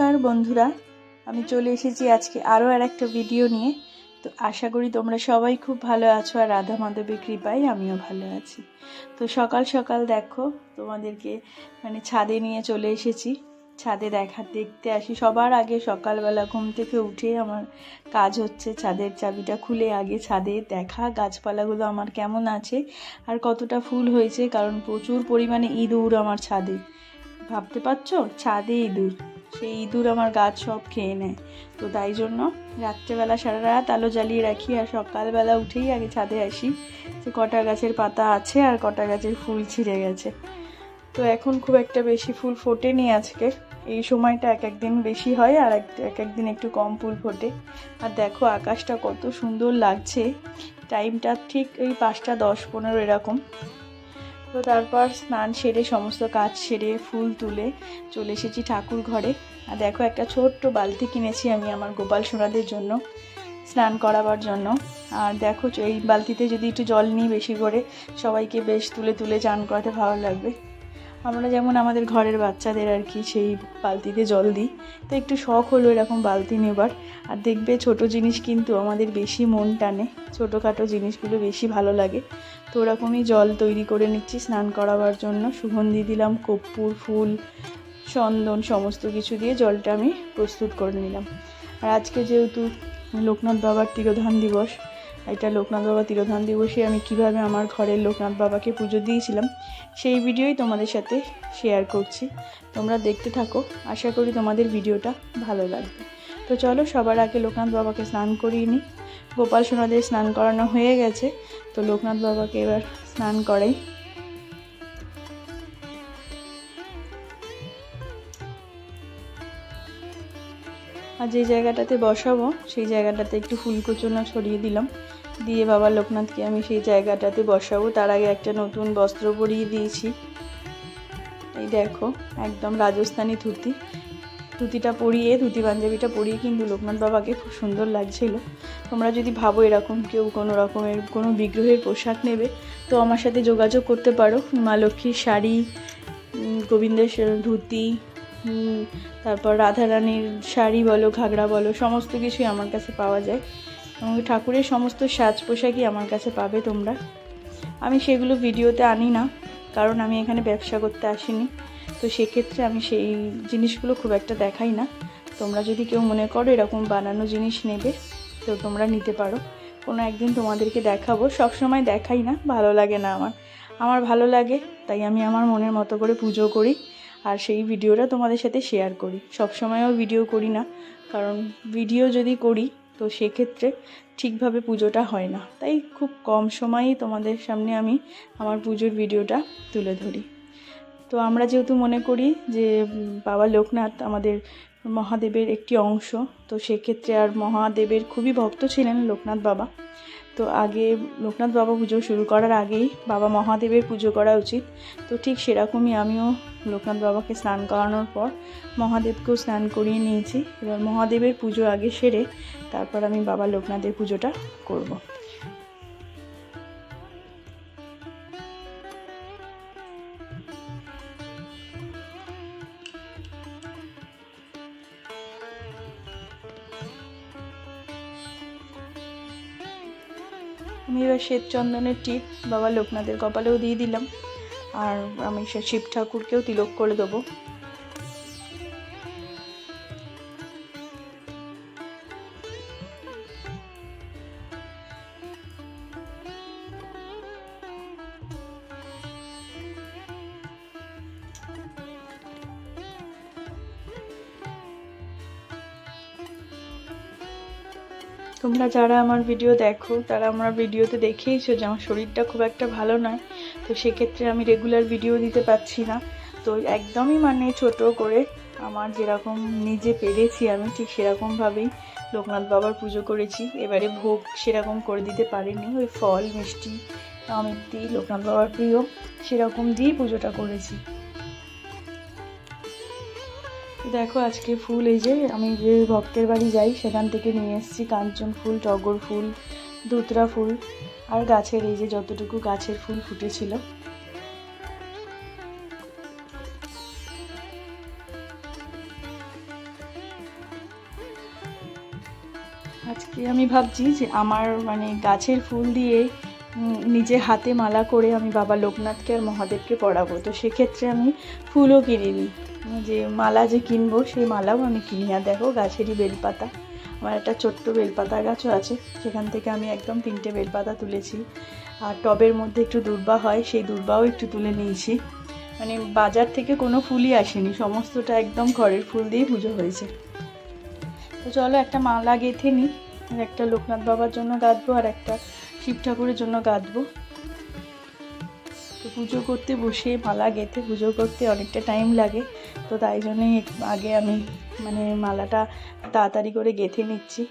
নমস্কার বন্ধুরা, আমি চলে এসেছি আজকে আরও আর একটা ভিডিও নিয়ে। তো আশা করি তোমরা সবাই খুব ভালো আছো আর রাধা মাধবের কৃপায় আমিও ভালো আছি। তো সকাল সকাল দেখো, তোমাদেরকে মানে ছাদে নিয়ে চলে এসেছি। ছাদে দেখা, দেখতে আসি। সবার আগে সকালবেলা ঘুম থেকে উঠে আমার কাজ হচ্ছে, ছাদের চাবিটা খুলে আগে ছাদে দেখা, গাছপালাগুলো আমার কেমন আছে আর কতটা ফুল হয়েছে, কারণ প্রচুর পরিমাণে ইঁদুর আমার ছাদে। ভাবতে পারছ? ছাদে ইঁদুর। সেই ইঁদুর আমার গাছ সব খেয়ে নেয়। তো তাই জন্য রাত্রেবেলা সারা রাত আলো জ্বালিয়ে রাখি আর সকালবেলা উঠেই আগে ছাদে আসি। যে কটা গাছের পাতা আছে আর কটা গাছের ফুল ছিঁড়ে গেছে। তো এখন খুব একটা বেশি ফুল ফোটেনি আজকে। এই সময়টা এক একদিন বেশি হয় আর এক এক একদিন একটু কম ফুল ফোটে। আর দেখো আকাশটা কত সুন্দর লাগছে। টাইমটা ঠিক ওই পাঁচটা দশ পনেরো এরকম। তো তারপর স্নান সেরে সমস্ত কাজ সেরে ফুল তুলে চলে এসেছি ঠাকুর ঘরে। আর দেখো একটা ছোট্ট বালতি কিনেছি আমি আমার গোপাল সোনাদের জন্য, স্নান করাবার জন্য। আর দেখো এই বালতিতে যদি একটু জল নিই বেশি করে, সবাইকে বেশ তুলে তুলে চান করাতে ভালো লাগবে। আমরা যেমন আমাদের ঘরের বাচ্চাদের আর কি সেই বালতিতে জল দিই, তো একটু শখ হলো এরকম বালতি নেবার। আর দেখবে ছোট জিনিস কিন্তু আমাদের বেশি মন টানে, ছোটোখাটো জিনিসগুলো বেশি ভালো লাগে। তো ওরকমই জল তৈরি করে নিচ্ছি স্নান করাবার জন্য। সুগন্ধি দিলাম, কর্পূর, ফুল, চন্দন সমস্ত কিছু দিয়ে জলটা আমি প্রস্তুত করে নিলাম। আর আজকে যেহেতু লোকনাথ বাবার তিরোধান দিবস এটা লোকনাথ বাবা তিরোধান দিবসে আমি কীভাবে আমার ঘরের লোকনাথ বাবাকে পুজো দিয়েছিলাম, সেই ভিডিওই তোমাদের সাথে শেয়ার করছি। তোমরা দেখতে থাকো, আশা করি তোমাদের ভিডিওটা ভালো লাগবে। তো চলো, সবার আগে লোকনাথ বাবাকে স্নান করিয়ে নিই। গোপাল সোনাদের স্নান করানো হয়ে গেছে, তো লোকনাথ বাবাকে এবার স্নান করাই। আর যে জায়গাটাতে বসাবো, সেই জায়গাটাতে একটু ফুলকুচনা ছড়িয়ে দিলাম। দিয়ে বাবা লোকনাথকে আমি সেই জায়গাটাতে বসাবো। তার আগে একটা নতুন বস্ত্র পরিয়ে দিয়েছি। এই দেখো, একদম রাজস্থানি ধুতি। ধুতিটা পরিয়ে, ধুতি পাঞ্জাবিটা পরিয়ে কিন্তু লোকনাথ বাবাকে খুব সুন্দর লাগছিল। তোমরা যদি ভাবো এরকম কেউ কোনো রকমের কোনো বিগ্রহের পোশাক নেবে, তো আমার সাথে যোগাযোগ করতে পারো। মা লক্ষ্মীর শাড়ি গোবিন্দের ধুতি তারপর রাধারানীর শাড়ি বলো, ঘাগরা বলো, সমস্ত কিছুই আমার কাছে পাওয়া যায়। ঠাকুরের সমস্ত সাজ পোশাকই আমার কাছে পাবে তোমরা। আমি সেগুলো ভিডিওতে আনি না, কারণ আমি এখানে ব্যবসা করতে আসিনি। তো সেক্ষেত্রে আমি সেই জিনিসগুলো খুব একটা দেখাই না। তোমরা যদি কেউ মনে করো এরকম বানানো জিনিস নেবে, তো তোমরা নিতে পারো। কোনো একদিন তোমাদেরকে দেখাবো। সব সময় দেখাই না, ভালো লাগে না আমার। আমার ভালো লাগে, তাই আমি আমার মনের মতো করে পুজো করি আর সেই ভিডিওটা তোমাদের সাথে শেয়ার করি। সব সময়ও ভিডিও করি না, কারণ ভিডিও যদি করি তো সেক্ষেত্রে ঠিকভাবে পুজোটা হয় না। তাই খুব কম সময়েই তোমাদের সামনে আমি আমার পুজোর ভিডিওটা তুলে ধরি। তো আমরা যেহেতু মনে করি যে, বাবা লোকনাথ আমাদের মহাদেবের একটি অংশ, তো সেক্ষেত্রে আর মহাদেবের খুবই ভক্ত ছিলেন লোকনাথ বাবা। তো আগে লোকনাথ বাবা পুজো শুরু করার আগেই বাবা মহাদেবের পুজো করা উচিত তো ঠিক সেরকমই আমিও লোকনাথ বাবাকে স্নান করানোর পর মহাদেবকেও স্নান করিয়ে নিয়েছি এবার মহাদেবের পুজো আগে সেরে তারপর আমি বাবা লোকনাথের পুজোটা করব। আমি এবার শ্বেত চন্দনের টিপ বাবা লোকনাথের কপালেও দিয়ে দিলাম। আর আমি সে শিব ঠাকুরকেও তিলক করে দেবো। তোমরা যারা আমার ভিডিও দেখো, তারা আমার ভিডিওতে দেখেইছো যে আমার শরীরটা খুব একটা ভালো নয়। তো সেক্ষেত্রে আমি রেগুলার ভিডিও দিতে পারছি না। তো একদমই মানে ছোট করে আমার যেরকম নিজে পেরেছি, আমি ঠিক সেরকমভাবেই লোকনাথ বাবার পুজো করেছি। এবারে ভোগ সেরকম করে দিতে পারিনি, ওই ফল, মিষ্টি অমিত্তি লোকনাথ বাবার প্রিয়, সেরকম দিয়েই পুজোটা করেছি। দেখো আজকে ফুল, এই যে আমি যে ভক্তের বাড়ি যাই, সেখান থেকে নিয়ে এসেছি কাঞ্চন ফুল, টগর ফুল, দুতরা ফুল আর গাছের, এই যে যতটুকু গাছের ফুল ফুটেছিল। আজকে আমি ভাবছি যে আমার মানে গাছের ফুল দিয়ে নিজে হাতে মালা করে আমি বাবা লোকনাথকে আর মহাদেবকে পড়াবো। তো সেক্ষেত্রে আমি ফুলও কিনিনি। যে মালা যে কিনবো, সেই মালাও আমি কিনি। আর দেখো, গাছেরই বেলপাতা। আমার একটা ছোট্ট বেলপাতা গাছও আছে। সেখান থেকে আমি একদম তিনটে বেলপাতা তুলেছি। আর টবের মধ্যে একটু দুর্বা হয়, সেই দুর্বাও একটু তুলে নিয়েছি। মানে বাজার থেকে কোনো ফুলই আসেনি। সমস্তটা একদম ঘরের ফুল দিয়েই পুজো হয়েছে। তো চলো একটা মালা গেঁথে নিই। একটা লোকনাথ বাবার জন্য গাঁথবো, আর একটা শিব ঠাকুরের জন্য গাঁথবো তো পুজো করতে বসে মালা গেঁথে পুজো করতে অনেকটা টাইম লাগে। তো তাই জন্যই আগে আমি মানে মালাটা তাড়াতাড়ি করে গেঁথে নিচ্ছি।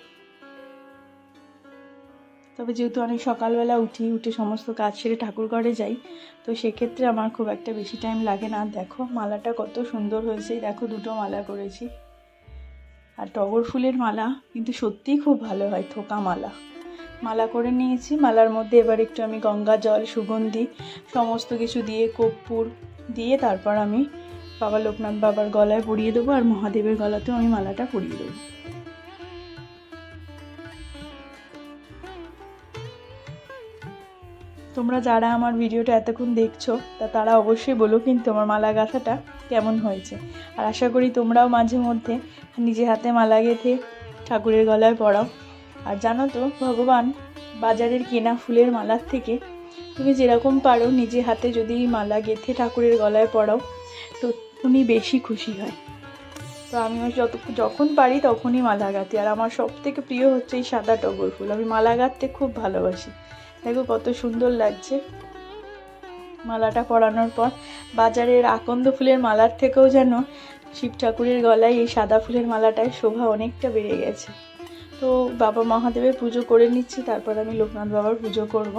তবে যেহেতু অনেক সকালবেলা উঠি, উঠে সমস্ত কাজ সেরে ঠাকুর ঘরে যাই, তো সেক্ষেত্রে আমার খুব একটা বেশি টাইম লাগে না। দেখো মালাটা কত সুন্দর হয়েছে। দেখো দুটো মালা করেছি। আর টগর ফুলের মালা, কিন্তু সত্যিই খুব ভালো হয়, থোকা মালা। মালা করে নিয়েছি। মালার মধ্যে এবার একটু আমি গঙ্গা জল, সুগন্ধি, সমস্ত কিছু দিয়ে কর্পূর দিয়ে তারপর আমি বাবা লোকনাথ বাবার গলায় পরিয়ে দেবো আর মহাদেবের গলাতেও আমি মালাটা পরিয়ে দেবো। তোমরা যারা আমার ভিডিওটা এতক্ষণ দেখছ, তা তারা অবশ্যই বলো কিন্তু আমার মালা গাঁথাটা কেমন হয়েছে। আর আশা করি তোমরাও মাঝে মধ্যে নিজে হাতে মালা গেঁথে ঠাকুরের গলায় পরাও আর জানো তো, ভগবান বাজারের কেনা ফুলের মালার থেকে তুমি যেরকম পারো নিজে হাতে যদি মালা গেঁথে ঠাকুরের গলায় পড়াও তো উনি বেশি খুশি হয়। তো আমিও যত, যখন পারি তখনই মালা গাঁথি। আর আমার সব থেকে প্রিয় হচ্ছে এই সাদা টগর ফুল। আমি মালা গাঁথতে খুব ভালোবাসি। দেখো কত সুন্দর লাগছে মালাটা পরানোর পর। বাজারের আকন্দ ফুলের মালার থেকেও যেন শিব ঠাকুরের গলায় এই সাদা ফুলের মালাটায় শোভা অনেকটা বেড়ে গেছে। তো বাবা মহাদেবের পুজো করে নিচ্ছি তারপর আমি লোকনাথ বাবার পুজো করব।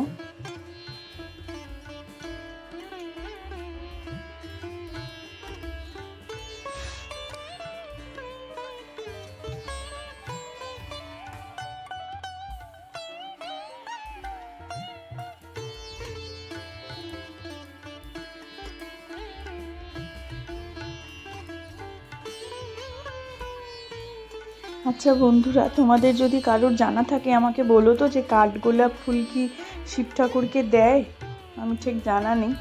আচ্ছা বন্ধুরা, তোমাদের যদি কারোর জানা থাকে, আমাকে বলো তো যে কাঠগোলাপ ফুল কি শিব ঠাকুরকে দেয়? আমি ঠিক জানা নেই।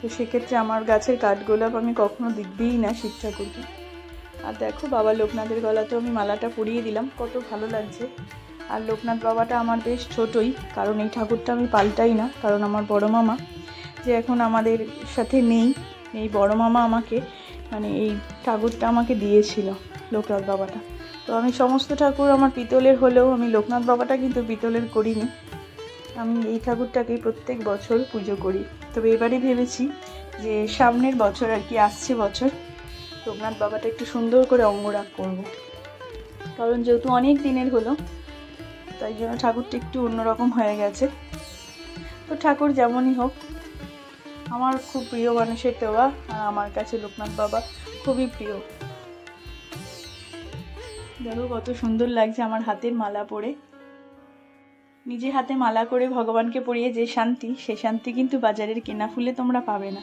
তো সেক্ষেত্রে আমার গাছের কাঠগোলাপ আমি কখনো দিই না শিব ঠাকুরকে। আর দেখো বাবা, লোকনাথের গলাতেও আমি মালাটা পরিয়ে দিলাম, কত ভালো লাগছে। আর লোকনাথ বাবাটা আমার বেশ ছোটই, কারণ এই ঠাকুরটা আমি পাল্টাই না, কারণ আমার বড় মামা যে এখন আমাদের সাথে নেই। এই বড় মামা আমাকে মানে এই ঠাকুরটা আমাকে দিয়েছিল, লোকনাথ বাবাটা। তো আমি সমস্ত ঠাকুর আমার পিতলের হলেও আমি লোকনাথ বাবাটা কিন্তু পিতলের করিনি। আমি এই ঠাকুরটাকেই প্রত্যেক বছর পুজো করি। তবে এবারে ভেবেছি যে সামনের বছর আর কি, আসছে বছর, লোকনাথ বাবাটা একটু সুন্দর করে অঙ্গরাগ করব। কারণ যেহেতু অনেক দিনের হলো, তাই জন্য ঠাকুরটা একটু অন্যরকম হয়ে গেছে। তো ঠাকুর যেমনই হোক, আমার খুব প্রিয় মানুষের দেওয়া আর আমার কাছে লোকনাথ বাবা খুবই প্রিয়। দেখো কত সুন্দর লাগছে আমার হাতের মালা পরে। নিজে হাতে মালা করে ভগবানকে পরিয়ে যে শান্তি, সে শান্তি কিন্তু বাজারের কেনা ফুলে তোমরা পাবে না।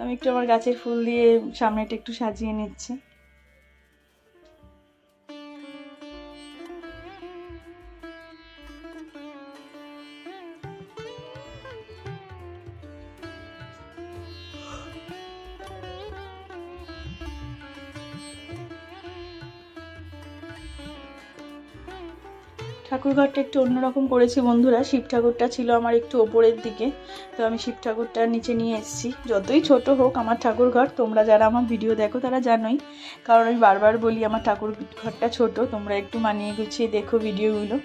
আমি একটু আমার গাছের ফুল দিয়ে সামনেটা একটু সাজিয়ে নিচ্ছি। ঠাকুর ঘরটা একটু অন্যরকম করেছি বন্ধুরা। শিব ঠাকুরটা ছিল আমার একটু ওপরের দিকে। তো আমি শিব ঠাকুরটা নিচে নিয়ে এসেছি। যতই ছোট হোক আমার ঠাকুর ঘর তোমরা যারা আমার ভিডিও দেখো তারা জানোই। কারণ আমি বারবার বলি আমার ঠাকুর ঘরটা ছোট, তোমরা একটু মানিয়ে গুছিয়ে দেখো ভিডিওগুলো।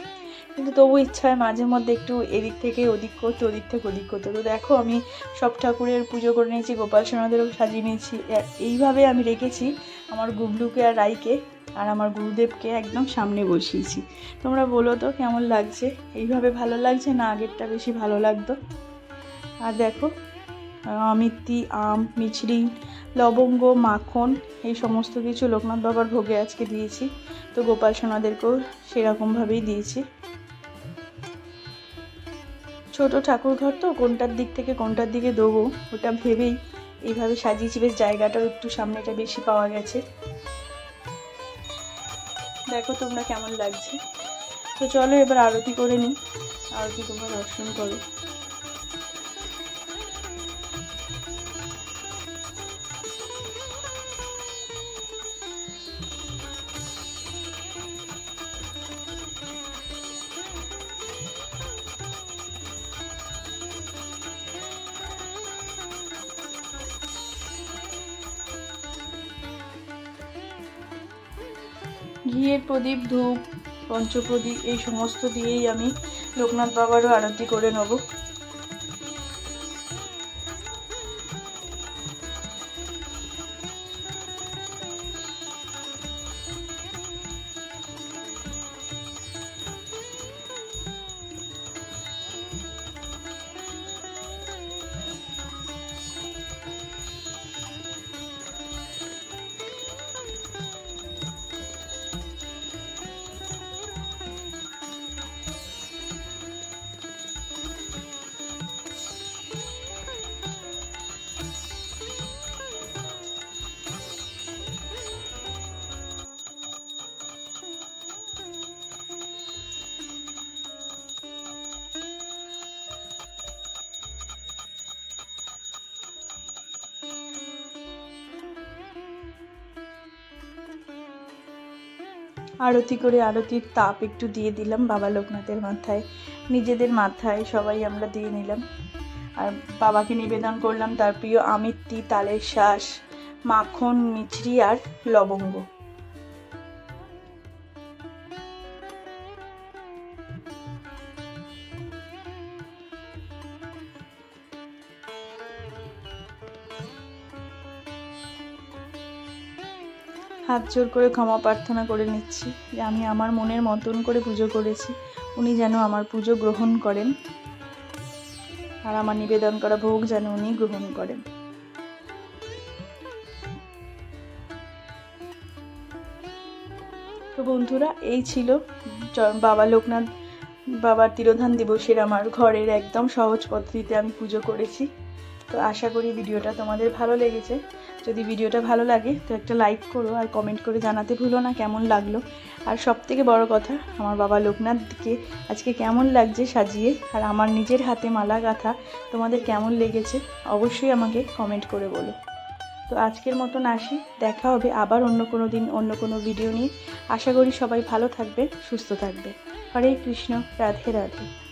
কিন্তু তবু ইচ্ছা হয় মাঝে মধ্যে একটু এদিক থেকে ওদিক করতে, ওদিক থেকে ওদিক করতে। তো দেখো আমি সব ঠাকুরের পুজো করে নিয়েছি, গোপাল সোনাদেরও সাজিয়ে নিয়েছি। এইভাবে আমি রেখেছি আমার গুবলুকে আর রাইকে। আর আমার গুরুদেবকে একদম সামনে বসিয়েছি। তোমরা বলো তো কেমন লাগছে? এইভাবে ভালো লাগছে না আগেরটা বেশি ভালো লাগতো? আর দেখো আহ, অমিত্তি আম মিছরি লবঙ্গ মাখন এই সমস্ত কিছু লোকনাথ বাবার ভোগে আজকে দিয়েছি। তো গোপাল সোনাদেরকেও সেরকমভাবেই দিয়েছি। ছোট ঠাকুর ঘর তো কোনটার দিক থেকে কোনটার দিকে দেবো ওটা ভেবেই এইভাবে সাজিয়েছি। বেশ জায়গাটাও একটু সামনেটা বেশি পাওয়া গেছে। দেখো তোমরা কেমন লাগছে। তো চলো এবার আরতি করে নিই। আরতি তোমরা দর্শন করো। ঘিয়ের প্রদীপ ধূপ পঞ্চপ্রদীপ এই সমস্ত দিয়েই আমি লোকনাথ বাবারও আরতি করে নেব। আরতি করে আরতির তাপ একটু দিয়ে দিলাম বাবা লোকনাথের মাথায়। নিজেদের মাথায় সবাই আমরা দিয়ে নিলাম। আর বাবাকে নিবেদন করলাম তার প্রিয় আমিত্তি, তালের শ্বাস, মাখন, মিছরি আর লবঙ্গ। হাত জোর করে ক্ষমা প্রার্থনা করে নিচ্ছি যে আমি আমার মনের মতন করে পুজো করেছি। উনি যেন আমার পুজো গ্রহণ করেন আর আমার নিবেদন করা ভোগ যেন উনি গ্রহণ করেন। তো বন্ধুরা, এই ছিল বাবা লোকনাথ, বাবার তিরোধান দিবসের আমার ঘরের একদম সহজ পদ্ধতিতে আমি পুজো করেছি। তো আশা করি ভিডিওটা তোমাদের ভালো লেগেছে। যদি ভিডিওটা ভালো লাগে, তো একটা লাইক করো আর কমেন্ট করে জানাতে ভুলো না কেমন লাগল। আর সব থেকে বড় কথা, আমার বাবা লোকনাথকে আজকে কেমন লাগছে সাজিয়ে, আর আমার নিজের হাতে মালা গাঁথা তোমাদের কেমন লেগেছে, অবশ্যই আমাকে কমেন্ট করে বলো। তো আজকের মতন আসি, দেখা হবে আবার অন্য কোনো দিন, অন্য কোনো ভিডিও নিয়ে। আশা করি সবাই ভালো থাকবে, সুস্থ থাকবে। হরে কৃষ্ণ, রাধে রাধে।